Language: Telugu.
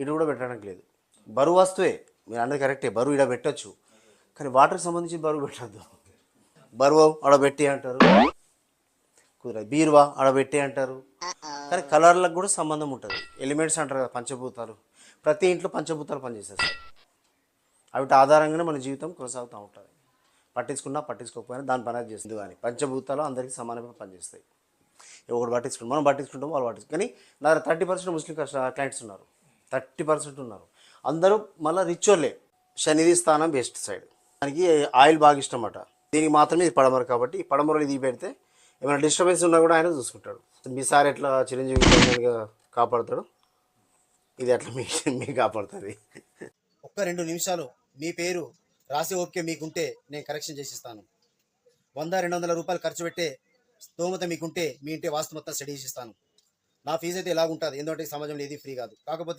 ఇటు కూడా పెట్టడానికి లేదు. బరువు వస్తువే. మీరు అన్నది కరెక్టే. బరువు ఇక్కడ పెట్టొచ్చు. కానీ వాటర్కి సంబంధించి బరువు పెట్టద్దు. బరువు ఆడ పెట్టి అంటారు. కుదరదు. బీరువా ఆడ పెట్టి అంటారు. కానీ కలర్లకు కూడా సంబంధం ఉంటుంది. ఎలిమెంట్స్ అంటారు కదా పంచభూతాలు. ప్రతి ఇంట్లో పంచభూతాలు పనిచేస్తారు సార్. వాటి ఆధారంగానే మన జీవితం కొనసాగుతూ ఉంటుంది. పట్టించుకున్నా పట్టించుకోకపోయినా దాని పని అది చేస్తుంది. కానీ పంచభూతాలు అందరికీ సమానంగా పనిచేస్తాయి ఒకటి పట్టించుకుంటాం మనం పట్టించుకుంటాం వాళ్ళు పట్టించుకుంటాం కానీ నా థర్టీ పర్సెంట్ ముస్లిం క్లయింట్స్ ఉన్నారు. థర్టీ పర్సెంట్ ఉన్నారు. అందరూ మళ్ళీ రిచువల్లే శనిది స్థానం బెస్ట్ సైడ్ దానికి ఆయిల్ బాగా ఇష్టం అట దీనికి మాత్రమే ఇది పడమర కాబట్టి ఈ పడమరలు ఇది పెడితే ఏమైనా డిస్టర్బెన్స్ ఉన్నా కూడా ఆయన చూసుకుంటాడు. మీ సార్ ఎట్లా చిరంజీవి కాపాడుతాడు? ఇది అట్లా మీ మీకు కాపాడుతుంది. ఒక్క రెండు నిమిషాలు మీ పేరు రాసి ఓకే మీకుంటే నేను కరెక్షన్ చేసిస్తాను. వంద రెండు వందల రూపాయలు ఖర్చు పెట్టే స్తోమత మీకుంటే మీ ఇంటి వాస్తు మొత్తం స్టడీ చేసిస్తాను. నా ఫీజు అయితే ఎలాగుంటుంది? ఎందుకంటే సమాజంలో ఏది ఫ్రీ కాదు. కాకపోతే